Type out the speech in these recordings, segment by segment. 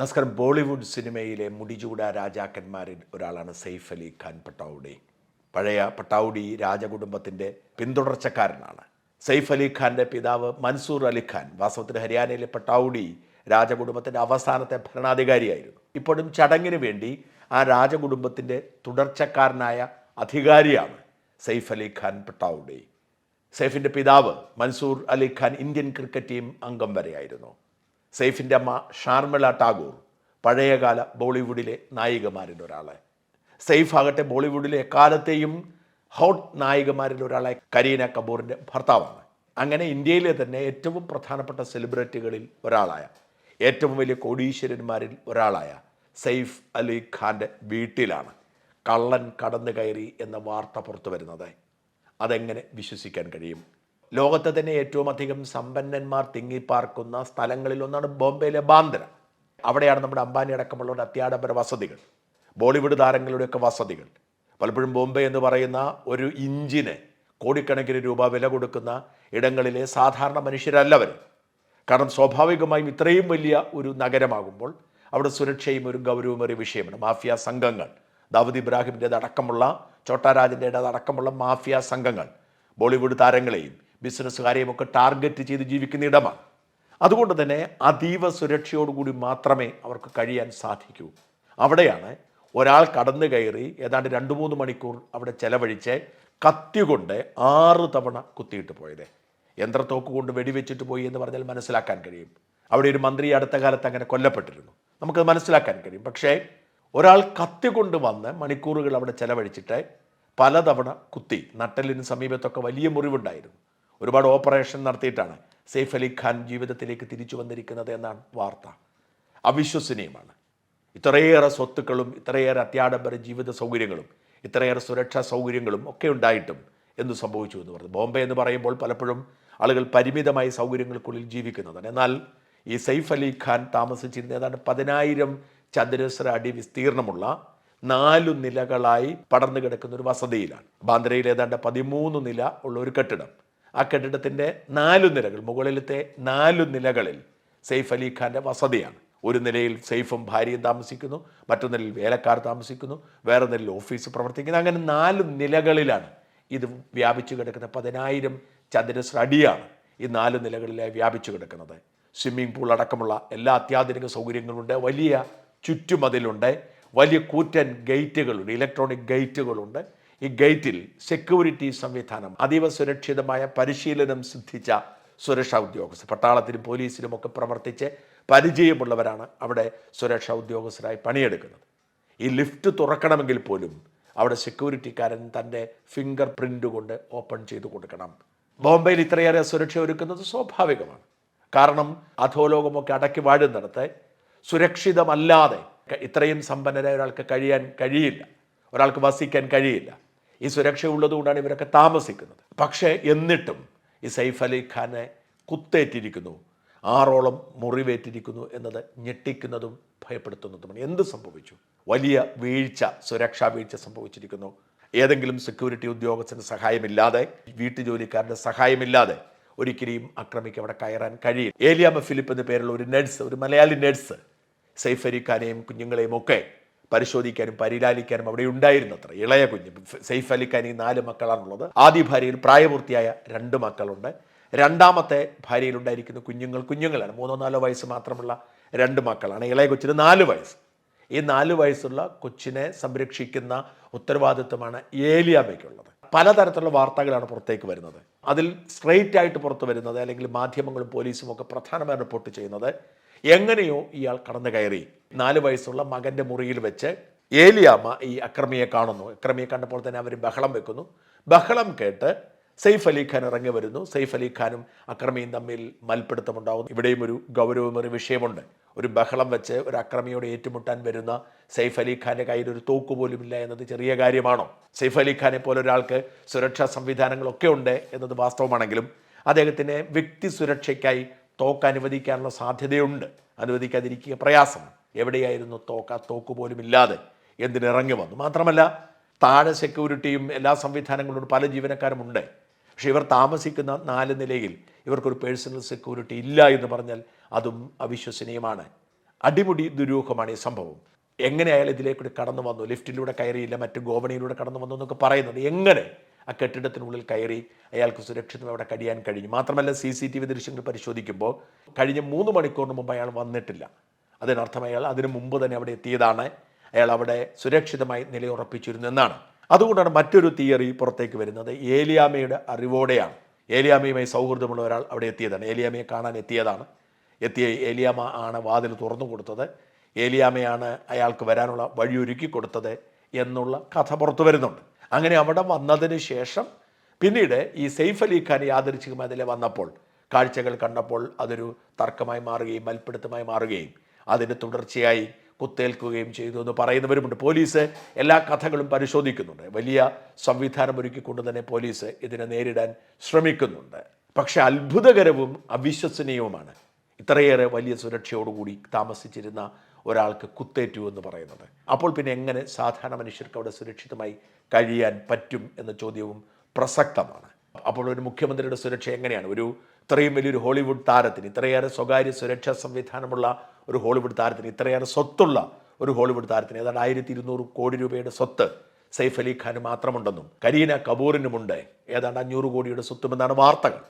നമസ്കാരം ബോളിവുഡ് സിനിമയിലെ മുടിചൂട രാജാക്കന്മാരിൽ ഒരാളാണ് സെയ്ഫ് അലി ഖാൻ പട്ടൗഡി പഴയ പട്ടൗഡി രാജകുടുംബത്തിന്റെ പിന്തുടർച്ചക്കാരനാണ്. സെയ്ഫ് അലി ഖാന്റെ പിതാവ് മൻസൂർ അലി ഖാൻ വാസ്തവത്തിൽ ഹരിയാനയിലെ പട്ടൗഡി രാജകുടുംബത്തിന്റെ അവസാനത്തെ ഭരണാധികാരിയായിരുന്നു. ഇപ്പോഴും ചടങ്ങിന് വേണ്ടി ആ രാജകുടുംബത്തിന്റെ തുടർച്ചക്കാരനായ അധികാരിയാണ് സെയ്ഫ് അലി ഖാൻ പട്ടൗഡി സെയ്ഫിന്റെ പിതാവ് Mansoor Ali Khan Indian cricket team അംഗം വരെയായിരുന്നു. സെയ്ഫിന്റെ അമ്മ ഷാർമിള ടാഗോർ പഴയകാല ബോളിവുഡിലെ നായികമാരിൽ ഒരാൾ സെയ്ഫ് ആകട്ടെ ബോളിവുഡിലെ എക്കാലത്തെയും ഹോട്ട് നായികമാരിൽ ഒരാളെ കരീന കപൂറിന്റെ ഭർത്താവാണ്. അങ്ങനെ ഇന്ത്യയിലെ തന്നെ ഏറ്റവും പ്രധാനപ്പെട്ട സെലിബ്രിറ്റികളിൽ ഒരാളായ ഏറ്റവും വലിയ കോടീശ്വരന്മാരിൽ ഒരാളായ സെയ്ഫ് അലി ഖാന്റെ വീട്ടിലാണ് കള്ളൻ കടന്നു കയറി എന്ന വാർത്ത പുറത്തു വരുന്നത്. അതെങ്ങനെ വിശ്വസിക്കാൻ കഴിയും? ലോകത്തെ തന്നെ ഏറ്റവും അധികം സമ്പന്നന്മാർ തിങ്ങിപ്പാർക്കുന്ന സ്ഥലങ്ങളിൽ ഒന്നാണ് ബോംബെയിലെ ബാന്ദ്ര. അവിടെയാണ് നമ്മുടെ അംബാനി അടക്കമുള്ളവരുടെ അത്യാഡംബര വസതികൾ ബോളിവുഡ് താരങ്ങളുടെയൊക്കെ വസതികൾ. പലപ്പോഴും ബോംബെ എന്ന് പറയുന്ന ഒരു ഇഞ്ചിന് കോടിക്കണക്കിന് രൂപ വില കൊടുക്കുന്ന ഇടങ്ങളിലെ സാധാരണ മനുഷ്യരല്ലവർ കാരണം സ്വാഭാവികമായും ഇത്രയും വലിയ ഒരു നഗരമാകുമ്പോൾ അവിടെ സുരക്ഷയും ഒരു ഗൗരവമേറിയ വിഷയമാണ്. മാഫിയ സംഘങ്ങൾ ദാവൂദ് ഇബ്രാഹിമിന്റെ അടക്കമുള്ള ചോട്ടാരാജിന്റേത് അടക്കമുള്ള മാഫിയ സംഘങ്ങൾ ബോളിവുഡ് താരങ്ങളെയും ബിസിനസ്സുകാരെയും ഒക്കെ ടാർഗറ്റ് ചെയ്ത് ജീവിക്കുന്ന ഇടമാണ്. അതുകൊണ്ട് തന്നെ അതീവ സുരക്ഷയോടുകൂടി മാത്രമേ അവർക്ക് കഴിയാൻ സാധിക്കൂ. അവിടെയാണ് ഒരാൾ കടന്നു കയറി ഏതാണ്ട് രണ്ട് മൂന്ന് മണിക്കൂർ അവിടെ ചെലവഴിച്ച് കത്തി കൊണ്ട് ആറ് തവണ കുത്തിയിട്ട് പോയത്. യന്ത്രത്തോക്ക് കൊണ്ട് വെടിവെച്ചിട്ട് പോയി എന്ന് പറഞ്ഞാൽ മനസ്സിലാക്കാൻ കഴിയും. അവിടെ ഒരു മന്ത്രി അടുത്ത കാലത്ത് അങ്ങനെ കൊല്ലപ്പെട്ടിരുന്നു. നമുക്കത് മനസ്സിലാക്കാൻ കഴിയും. പക്ഷേ ഒരാൾ കത്തി കൊണ്ട് വന്ന് മണിക്കൂറുകൾ അവിടെ ചെലവഴിച്ചിട്ട് പലതവണ കുത്തി. നട്ടലിന് സമീപത്തൊക്കെ വലിയ മുറിവുണ്ടായിരുന്നു. ഒരുപാട് ഓപ്പറേഷൻ നടത്തിയിട്ടാണ് സെയ്ഫ് അലി ഖാൻ ജീവിതത്തിലേക്ക് തിരിച്ചു വന്നിരിക്കുന്നത് എന്നാണ് വാർത്ത. അവിശ്വസനീയമാണ്. ഇത്രയേറെ സ്വത്തുക്കളും ഇത്രയേറെ അത്യാഡംബര ജീവിത സൗകര്യങ്ങളും ഇത്രയേറെ സുരക്ഷാ സൗകര്യങ്ങളും ഒക്കെ ഉണ്ടായിട്ടും എന്ന് സംഭവിച്ചു എന്ന് പറഞ്ഞു. ബോംബെ എന്ന് പറയുമ്പോൾ പലപ്പോഴും ആളുകൾ പരിമിതമായ സൗകര്യങ്ങൾക്കുള്ളിൽ ജീവിക്കുന്നതാണ്. എന്നാൽ ഈ സെയ്ഫ് അലി ഖാൻ താമസിച്ചിരുന്ന ഏതാണ്ട് പതിനായിരം ചതുരശ്ര അടി വിസ്തീർണമുള്ള നാലു നിലകളായി പടർന്നു കിടക്കുന്ന ഒരു വസതിയിലാണ്. ബാന്ദ്രയിൽ ഏതാണ്ട് പതിമൂന്ന് നില ഉള്ള ഒരു കെട്ടിടം. ആ കെട്ടിടത്തിന്റെ നാലു നിലകൾ മുകളിലത്തെ നാലു നിലകളിൽ സെയ്ഫ് അലി ഖാന്റെ വസതിയാണ്. ഒരു നിലയിൽ സെയ്ഫും ഭാര്യയും താമസിക്കുന്നു മറ്റൊരു നിലയിൽ വേലക്കാർ താമസിക്കുന്നു വേറെ നിലയിൽ ഓഫീസ് പ്രവർത്തിക്കുന്നു. അങ്ങനെ നാല് നിലകളിലാണ് ഇത് വ്യാപിച്ചു കിടക്കുന്ന പതിനായിരം ചതുരശ്ര അടിയാണ് ഈ നാല് നിലകളിലായി വ്യാപിച്ചു കിടക്കുന്നത്. സ്വിമ്മിംഗ് പൂൾ അടക്കമുള്ള എല്ലാ അത്യാധുനിക സൗകര്യങ്ങളുണ്ട്. വലിയ ചുറ്റുമതിലുണ്ട്. വലിയ കൂറ്റൻ ഗേറ്റുകളുണ്ട്. ഇലക്ട്രോണിക് ഗേറ്റുകളുണ്ട്. ഈ ഗേറ്റിൽ സെക്യൂരിറ്റി സംവിധാനം അതീവ സുരക്ഷിതമായ പരിശീലനം സിദ്ധിച്ച സുരക്ഷാ ഉദ്യോഗസ്ഥർ. പട്ടാളത്തിലും പോലീസിലും ഒക്കെ പ്രവർത്തിച്ച് പരിചയമുള്ളവരാണ് അവിടെ സുരക്ഷാ ഉദ്യോഗസ്ഥരായി പണിയെടുക്കുന്നത്. ഈ ലിഫ്റ്റ് തുറക്കണമെങ്കിൽ പോലും അവിടെ സെക്യൂരിറ്റിക്കാരൻ തന്റെ ഫിംഗർ പ്രിന്റ് കൊണ്ട് ഓപ്പൺ ചെയ്തു കൊടുക്കണം. ബോംബെയിൽ ഇത്രയേറെ സുരക്ഷ ഒരുക്കുന്നത് സ്വാഭാവികമാണ്. കാരണം അധോലോകമൊക്കെ അടക്കി വാഴുന്നിടത്ത് സുരക്ഷിതമല്ലാതെ ഇത്രയും സമ്പന്നരായ ഒരാൾക്ക് കഴിയാൻ കഴിയില്ല. ഒരാൾക്ക് വസിക്കാൻ കഴിയില്ല. ഈ സുരക്ഷ ഉള്ളതുകൊണ്ടാണ് ഇവരൊക്കെ താമസിക്കുന്നത്. പക്ഷേ എന്നിട്ടും ഈ സൈഫ് അലി ഖാനെ കുത്തേറ്റിരിക്കുന്നു. ആറോളം മുറിവേറ്റിരിക്കുന്നു എന്നത് ഞെട്ടിക്കുന്നതും ഭയപ്പെടുത്തുന്നതുമാണ്. എന്ത് സംഭവിച്ചു? വലിയ വീഴ്ച സുരക്ഷാ വീഴ്ച സംഭവിച്ചിരിക്കുന്നു. ഏതെങ്കിലും സെക്യൂരിറ്റി ഉദ്യോഗസ്ഥന്റെ സഹായമില്ലാതെ വീട്ടുജോലിക്കാരുടെ സഹായമില്ലാതെ ഒരിക്കലും അക്രമിക്ക് അവിടെ കയറാൻ കഴിയും ഏലിയാമ ഫിലിപ്പ് എന്ന പേരുള്ള ഒരു നഴ്സ് ഒരു മലയാളി നഴ്സ് സൈഫ് അലി ഖാനെയും കുഞ്ഞുങ്ങളെയും ഒക്കെ പരിശോധിക്കാനും പരിലാലിക്കാനും അവിടെ ഉണ്ടായിരുന്നത്ര ഇളയ കുഞ്ഞ് സെയ്ഫ് അലി ഖാൻ ഈ നാല് മക്കളാണുള്ളത്. ആദ്യ ഭാര്യയിൽ പ്രായപൂർത്തിയായ രണ്ട് മക്കളുണ്ട്. രണ്ടാമത്തെ ഭാര്യയിലുണ്ടായിരിക്കുന്ന കുഞ്ഞുങ്ങൾ കുഞ്ഞുങ്ങളാണ്. മൂന്നോ നാലോ വയസ്സ് മാത്രമുള്ള രണ്ട് മക്കളാണ്. ഇളയ കൊച്ചിന് നാല് വയസ്സ്. ഈ നാല് വയസ്സുള്ള കൊച്ചിനെ സംരക്ഷിക്കുന്ന ഉത്തരവാദിത്വമാണ് ഏലിയാമയ്ക്കുള്ളത് പലതരത്തിലുള്ള വാർത്തകളാണ് പുറത്തേക്ക് വരുന്നത്. അതിൽ സ്ട്രെയിറ്റ് ആയിട്ട് പുറത്തു വരുന്നത് അല്ലെങ്കിൽ മാധ്യമങ്ങളും പോലീസും ഒക്കെ പ്രധാനമായി റിപ്പോർട്ട് ചെയ്യുന്നത് എങ്ങനെയോ ഇയാൾ കടന്നു കയറി. നാല് വയസ്സുള്ള മകന്റെ മുറിയിൽ വെച്ച് ഏലിയാമ്മ ഈ അക്രമിയെ കാണുന്നു. അക്രമിയെ കണ്ടപ്പോൾ തന്നെ അവർ ബഹളം വെക്കുന്നു. ബഹളം കേട്ട് സെയ്ഫ് അലി ഖാൻ ഇറങ്ങി വരുന്നു. സെയ്ഫ് അലി ഖാനും അക്രമിയും തമ്മിൽ മൽപ്പിടുത്തമുണ്ടാകുന്നു. ഇവിടെയും ഒരു ഗൗരവമേറിയ വിഷയമുണ്ട്. ഒരു ബഹളം വെച്ച് ഒരു അക്രമിയോട് ഏറ്റുമുട്ടാൻ വരുന്ന സെയ്ഫ് അലി ഖാന്റെ കയ്യിൽ ഒരു തോക്ക് പോലും ഇല്ല എന്നത് ചെറിയ കാര്യമാണോ? സെയ്ഫ് അലി ഖാനെ പോലെ ഒരാൾക്ക് സുരക്ഷാ സംവിധാനങ്ങളൊക്കെ ഉണ്ട് എന്നത് വാസ്തവമാണെങ്കിലും അദ്ദേഹത്തിന് വ്യക്തി സുരക്ഷയ്ക്കായി തോക്ക് അനുവദിക്കാനുള്ള സാധ്യതയുണ്ട്. അനുവദിക്കാതിരിക്കുക പ്രയാസം. എവിടെയായിരുന്നു തോക്ക്? ആ തോക്ക് പോലും ഇല്ലാതെ എന്തിനിറങ്ങി വന്നു? മാത്രമല്ല താഴെ സെക്യൂരിറ്റിയും എല്ലാ സംവിധാനങ്ങളോടും പല ജീവനക്കാരും ഉണ്ട്. പക്ഷേ ഇവർ താമസിക്കുന്ന നാല് നിലയിൽ ഇവർക്കൊരു പേഴ്സണൽ സെക്യൂരിറ്റി ഇല്ല എന്ന് പറഞ്ഞാൽ അതും അവിശ്വസനീയമാണ്. അടിമുടി ദുരൂഹമാണ് ഈ സംഭവം. എങ്ങനെ അയാൾ ഇതിലേക്കൂടി കടന്നു വന്നു. ലിഫ്റ്റിലൂടെ കയറിയില്ല മറ്റു ഗോവണിയിലൂടെ കടന്നു വന്നു എന്നൊക്കെ പറയുന്നത് എങ്ങനെ? ആ കെട്ടിടത്തിനുള്ളിൽ കയറി അയാൾക്ക് സുരക്ഷിതം അവിടെ കഴിയാൻ കഴിഞ്ഞു. മാത്രമല്ല സി സി ടി വി ദൃശ്യങ്ങൾ പരിശോധിക്കുമ്പോൾ കഴിഞ്ഞ മൂന്ന് മണിക്കൂറിന് മുമ്പ് അയാൾ വന്നിട്ടില്ല. അതിനർത്ഥം അയാൾ അതിനു മുമ്പ് തന്നെ അവിടെ എത്തിയതാണ്. അയാൾ അവിടെ സുരക്ഷിതമായി നിലയുറപ്പിച്ചിരുന്നു എന്നാണ്. അതുകൊണ്ടാണ് മറ്റൊരു തിയറി പുറത്തേക്ക് വരുന്നത്. ഏലിയാമയുടെ അറിവോടെയാണ്. ഏലിയാമയുമായി സൗഹൃദമുള്ള ഒരാൾ അവിടെ എത്തിയതാണ്. ഏലിയാമയെ കാണാൻ എത്തിയതാണ്. എത്തിയ ഏലിയാമ ആണ് വാതിൽ തുറന്നു കൊടുത്തത്. ഏലിയാമയാണ് അയാൾക്ക് വരാനുള്ള വഴിയൊരുക്കി കൊടുത്തത് എന്നുള്ള കഥ പുറത്തു വരുന്നുണ്ട്. അങ്ങനെ അവിടെ വന്നതിന് ശേഷം പിന്നീട് ഈ സെയ്ഫ് അലി ഖാൻ യാദൃച്ഛികമായി വന്നപ്പോൾ കാഴ്ചകൾ കണ്ടപ്പോൾ അതൊരു തർക്കമായി മാറുകയും മൽപ്പിടുത്തമായി മാറുകയും അതിന് തുടർച്ചയായി കുത്തേൽക്കുകയും ചെയ്തു എന്ന് പറയുന്നവരുമുണ്ട്. പോലീസ് എല്ലാ കഥകളും പരിശോധിക്കുന്നുണ്ട്. വലിയ സംവിധാനം ഒരുക്കിക്കൊണ്ട് തന്നെ പോലീസ് ഇതിനെ നേരിടാൻ ശ്രമിക്കുന്നുണ്ട്. പക്ഷെ അത്ഭുതകരവും അവിശ്വസനീയവുമാണ് ഇത്രയേറെ വലിയ സുരക്ഷയോടുകൂടി താമസിച്ചിരുന്ന ഒരാൾക്ക് കുത്തേറ്റു എന്ന് പറയുന്നത്. അപ്പോൾ പിന്നെ എങ്ങനെ സാധാരണ മനുഷ്യർക്ക് അവിടെ സുരക്ഷിതമായി കഴിയാൻ പറ്റും എന്ന ചോദ്യവും പ്രസക്തമാണ്. അപ്പോൾ ഒരു മുഖ്യമന്ത്രിയുടെ സുരക്ഷ എങ്ങനെയാണ്? ഒരു ഇത്രയും വലിയൊരു ഹോളിവുഡ് താരത്തിന് ഇത്രയേറെ സ്വകാര്യ സുരക്ഷാ സംവിധാനമുള്ള ഒരു ഹോളിവുഡ് താരത്തിന് ഇത്രയേറെ സ്വത്തുള്ള ഒരു ഹോളിവുഡ് താരത്തിന് ഏതാണ്ട് ആയിരത്തി ഇരുന്നൂറ് കോടി രൂപയുടെ സ്വത്ത് സൈഫ് അലി ഖാന് മാത്രമുണ്ടെന്നും കരീന കപൂറിനുമുണ്ട്. ഏതാണ്ട് അഞ്ഞൂറ് കോടിയുടെ സ്വത്തുമെന്നാണ് വാർത്തകൾ.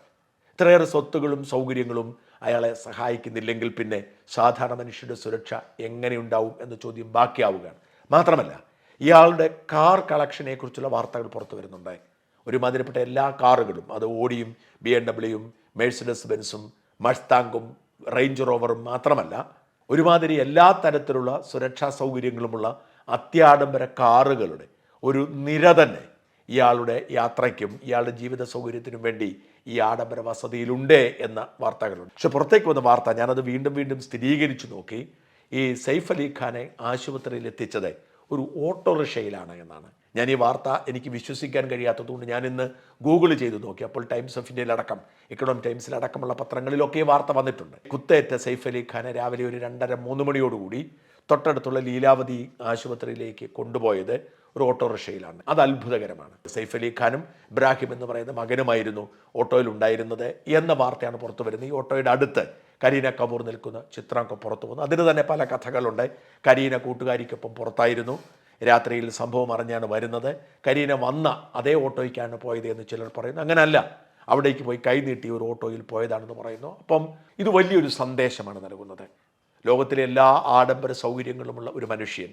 ഇത്രയേറെ സ്വത്തുകളും സൗകര്യങ്ങളും അയാളെ സഹായിക്കുന്നില്ലെങ്കിൽ പിന്നെ സാധാരണ മനുഷ്യരുടെ സുരക്ഷ എങ്ങനെയുണ്ടാവും എന്ന ചോദ്യം ബാക്കിയാവുകയാണ്. മാത്രമല്ല ഇയാളുടെ കാർ കളക്ഷനെ കുറിച്ചുള്ള വാർത്തകൾ പുറത്തു വരുന്നുണ്ട്. ഒരുമാതിരിപ്പെട്ട എല്ലാ കാറുകളും അത് ഓടിയും ബി എം ഡബ്ല്യൂയും മേഴ്സിഡസ് ബെൻസും മഷ്താങ്കും റേഞ്ച് റോവറും മാത്രമല്ല ഒരുമാതിരി എല്ലാ തരത്തിലുള്ള സുരക്ഷാ സൗകര്യങ്ങളുമുള്ള അത്യാഡംബര കാറുകളുടെ ഒരു നിര തന്നെ ഇയാളുടെ യാത്രയ്ക്കും ഇയാളുടെ ജീവിത സൗകര്യത്തിനും വേണ്ടി ഈ ആഡംബര വസതിയിലുണ്ട് എന്ന വാർത്തകളുണ്ട്. പക്ഷെ പുറത്തേക്ക് വന്ന വാർത്ത ഞാനത് വീണ്ടും വീണ്ടും സ്ഥിരീകരിച്ചു നോക്കി. ഈ സൈഫ് അലി ഖാനെ ആശുപത്രിയിൽ എത്തിച്ചത് ഒരു ഓട്ടോറിക്ഷയിലാണ് എന്നാണ്. ഞാൻ ഈ വാർത്ത എനിക്ക് വിശ്വസിക്കാൻ കഴിയാത്തതുകൊണ്ട് ഞാൻ ഇന്ന് ഗൂഗിൾ ചെയ്ത് നോക്കി. അപ്പോൾ ടൈംസ് ഓഫ് ഇന്ത്യയിലടക്കം ഇക്കണോമിക് ടൈംസിലടക്കമുള്ള പത്രങ്ങളിലൊക്കെ ഈ വാർത്ത വന്നിട്ടുണ്ട്. കുത്തേറ്റ സൈഫ് അലി ഖാനെ രാവിലെ ഒരു രണ്ടര മൂന്ന് മണിയോടുകൂടി തൊട്ടടുത്തുള്ള ലീലാവതി ആശുപത്രിയിലേക്ക് കൊണ്ടുപോയത് ഒരു ഓട്ടോറിക്ഷയിലാണ്. അത് അത്ഭുതകരമാണ്. സൈഫ് അലി ഖാനും ഇബ്രാഹിം എന്ന് പറയുന്ന മകനുമായിരുന്നു ഓട്ടോയിൽ ഉണ്ടായിരുന്നത് എന്ന വാർത്തയാണ് പുറത്തു വരുന്നത്. ഈ ഓട്ടോയുടെ അടുത്ത് കരീന കപൂർ നിൽക്കുന്ന ചിത്രമൊക്കെ പുറത്തു വന്നു. അതിന് തന്നെ പല കഥകളുണ്ട്. കരീന കൂട്ടുകാരിക്കൊപ്പം പുറത്തായിരുന്നു. രാത്രിയിൽ സംഭവം അറിഞ്ഞാണ് വരുന്നത്. കരീന വന്ന അതേ ഓട്ടോയ്ക്കാണ് പോയത് എന്ന് ചിലർ പറയുന്നു. അങ്ങനല്ല. അവിടേക്ക് പോയി കൈനീട്ടി ഒരു ഓട്ടോയിൽ പോയതാണെന്ന് പറയുന്നു. അപ്പം ഇത് വലിയൊരു സന്ദേശമാണ് നൽകുന്നത്. ലോകത്തിലെ എല്ലാ ആഡംബര സൗകര്യങ്ങളുമുള്ള ഒരു മനുഷ്യൻ.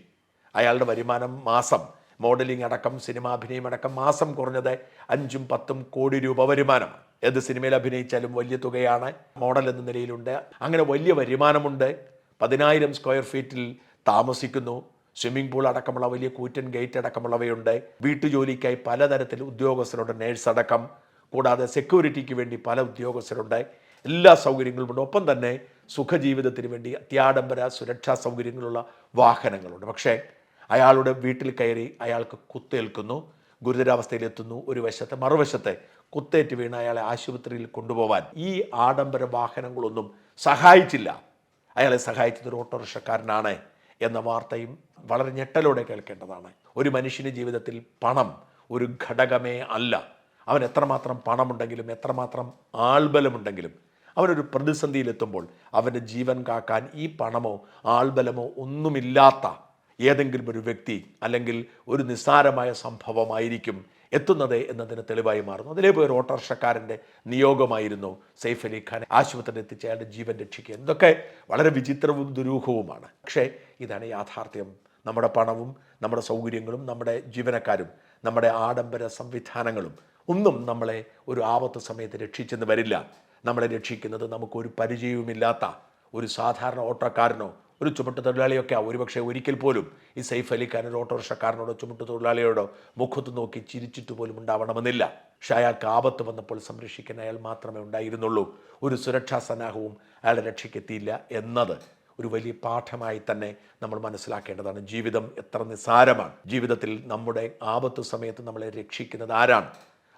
അയാളുടെ വരുമാനം മാസം മോഡലിംഗ് അടക്കം സിനിമാഭിനയം അടക്കം മാസം കുറഞ്ഞത് അഞ്ചും പത്തും കോടി രൂപ വരുമാനമാണ്. ഏത് സിനിമയിൽ അഭിനയിച്ചാലും വലിയ തുകയാണ് മോഡൽ എന്ന നിലയിലുണ്ട്. അങ്ങനെ വലിയ വരുമാനമുണ്ട്. പതിനായിരം സ്ക്വയർ ഫീറ്റിൽ താമസിക്കുന്നു. സ്വിമ്മിംഗ് പൂൾ അടക്കമുള്ള വലിയ കൂറ്റൻ ഗേറ്റ് അടക്കമുള്ളവയുണ്ട്. വീട്ടുജോലിക്കായി പലതരത്തിൽ ഉദ്യോഗസ്ഥരുണ്ട് നേഴ്സ് അടക്കം. കൂടാതെ സെക്യൂരിറ്റിക്ക് വേണ്ടി പല ഉദ്യോഗസ്ഥരുണ്ട്. എല്ലാ സൗകര്യങ്ങളുമുണ്ട് ഒപ്പം തന്നെ സുഖജീവിതത്തിന് വേണ്ടി അത്യാഡംബര സുരക്ഷാ സൗകര്യങ്ങളുള്ള വാഹനങ്ങളുണ്ട്. പക്ഷേ അയാളുടെ വീട്ടിൽ കയറി അയാൾക്ക് കുത്തേൽക്കുന്നു. ഗുരുതരാവസ്ഥയിലെത്തുന്നു. ഒരു വശത്തെ മറുവശത്തെ കുത്തേറ്റ് വീണ അയാളെ ആശുപത്രിയിൽ കൊണ്ടുപോകാൻ ഈ ആഡംബര വാഹനങ്ങളൊന്നും സഹായിച്ചില്ല. അയാളെ സഹായിച്ചത് ഒരു ഓട്ടോറിക്ഷക്കാരനാണ് എന്ന വാർത്തയും വളരെ ഞെട്ടലോടെ കേൾക്കേണ്ടതാണ്. ഒരു മനുഷ്യന്റെ ജീവിതത്തിൽ പണം ഒരു ഘടകമേ അല്ല. അവൻ എത്രമാത്രം പണമുണ്ടെങ്കിലും എത്രമാത്രം ആൾബലമുണ്ടെങ്കിലും അവനൊരു പ്രതിസന്ധിയിലെത്തുമ്പോൾ അവന്റെ ജീവൻ കാക്കാൻ ഈ പണമോ ആൾബലമോ ഒന്നുമില്ലാത്ത ഏതെങ്കിലും ഒരു വ്യക്തി അല്ലെങ്കിൽ ഒരു നിസ്സാരമായ സംഭവമായിരിക്കും എത്തുന്നത് എന്നതിന് തെളിവായി മാറുന്നു. അതിലേ പോയി ഓട്ടോറിക്ഷക്കാരന്റെ നിയോഗമായിരുന്നു. സെയ്ഫ് അലി ഖാൻ ആശുപത്രിയിൽ എത്തിച്ച് അയാളുടെ ജീവൻ രക്ഷിക്കുക. ഇതൊക്കെ വളരെ വിചിത്രവും ദുരൂഹവുമാണ്. പക്ഷേ ഇതാണ് യാഥാർത്ഥ്യം. നമ്മുടെ പണവും നമ്മുടെ സൗകര്യങ്ങളും നമ്മുടെ ജീവനക്കാരും നമ്മുടെ ആഡംബര സംവിധാനങ്ങളും ഒന്നും നമ്മളെ ഒരു ആപത്ത് സമയത്ത് രക്ഷിച്ചെന്ന് വരില്ല. നമ്മളെ രക്ഷിക്കുന്നത് നമുക്കൊരു പരിചയവുമില്ലാത്ത ഒരു സാധാരണ ഓട്ടോക്കാരനോ ഒരു ചുമട്ട് തൊഴിലാളിയൊക്കെ ഒരുപക്ഷെ ഒരിക്കൽ പോലും ഈ സൈഫ് അലിഖാൻ ഓട്ടോറിക്ഷക്കാരനോടോ ചുമട്ട് തൊഴിലാളിയോടോ മുഖത്ത് നോക്കി ചിരിച്ചിട്ട് പോലും ഉണ്ടാവണമെന്നില്ല. പക്ഷെ അയാൾക്ക് ആപത്ത് വന്നപ്പോൾ സംരക്ഷിക്കാൻ അയാൾ മാത്രമേ ഉണ്ടായിരുന്നുള്ളൂ. ഒരു സുരക്ഷാ സന്നാഹവും അയാളെ രക്ഷയ്ക്കെത്തിയില്ല എന്നത് ഒരു വലിയ പാഠമായി തന്നെ നമ്മൾ മനസ്സിലാക്കേണ്ടതാണ്. ജീവിതം എത്ര നിസ്സാരമാണ്. ജീവിതത്തിൽ നമ്മുടെ ആപത്ത് സമയത്ത് നമ്മളെ രക്ഷിക്കുന്നത് ആരാണ്?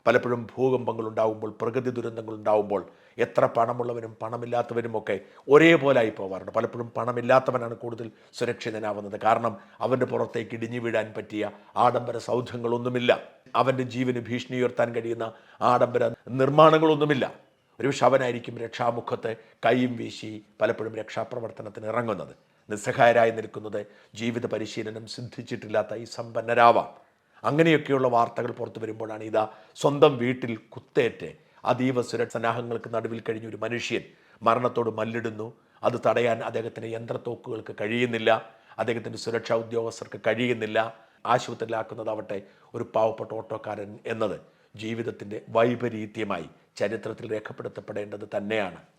പലപ്പോഴും ഭൂകമ്പങ്ങൾ ഉണ്ടാകുമ്പോൾ പ്രകൃതി ദുരന്തങ്ങൾ ഉണ്ടാകുമ്പോൾ എത്ര പണമുള്ളവരും പണമില്ലാത്തവനുമൊക്കെ ഒരേപോലെ ആയി പോകാറുണ്ട് പലപ്പോഴും പണമില്ലാത്തവനാണ് കൂടുതൽ സുരക്ഷിതനാവുന്നത്. കാരണം അവന്റെ പുറത്തേക്ക് ഇടിഞ്ഞു വീഴാൻ പറ്റിയ ആഡംബര സൗധങ്ങളൊന്നുമില്ല. അവന്റെ ജീവന് ഭീഷണി ഉയർത്താൻ കഴിയുന്ന ആഡംബര നിർമ്മാണങ്ങളൊന്നുമില്ല. ഒരു ശവനായിരിക്കും രക്ഷാമുഖത്ത് കൈയും വീശി പലപ്പോഴും രക്ഷാപ്രവർത്തനത്തിന് ഇറങ്ങുന്നത്. നിസ്സഹായരായി നിൽക്കുന്നത് ജീവിത പരിശീലനം സിദ്ധിച്ചിട്ടില്ലാത്ത ഈ സമ്പന്നരാവാം. അങ്ങനെയൊക്കെയുള്ള വാർത്തകൾ പുറത്തു വരുമ്പോഴാണ് ഇതാ സ്വന്തം വീട്ടിൽ കുത്തേറ്റ് അതീവ സന്നാഹങ്ങൾക്ക് നടുവിൽ കഴിഞ്ഞ ഒരു മനുഷ്യൻ മരണത്തോട് മല്ലിടുന്നു. അത് തടയാൻ അദ്ദേഹത്തിന് യന്ത്രത്തോക്കുകൾക്ക് കഴിയുന്നില്ല. അദ്ദേഹത്തിന്റെ സുരക്ഷാ ഉദ്യോഗസ്ഥർക്ക് കഴിയുന്നില്ല. ആശുപത്രിയിലാക്കുന്നതാവട്ടെ ഒരു പാവപ്പെട്ട ഓട്ടോക്കാരൻ എന്നത് ജീവിതത്തിന്റെ വൈപരീത്യമായി ചരിത്രത്തിൽ രേഖപ്പെടുത്തപ്പെടേണ്ടത് തന്നെയാണ്.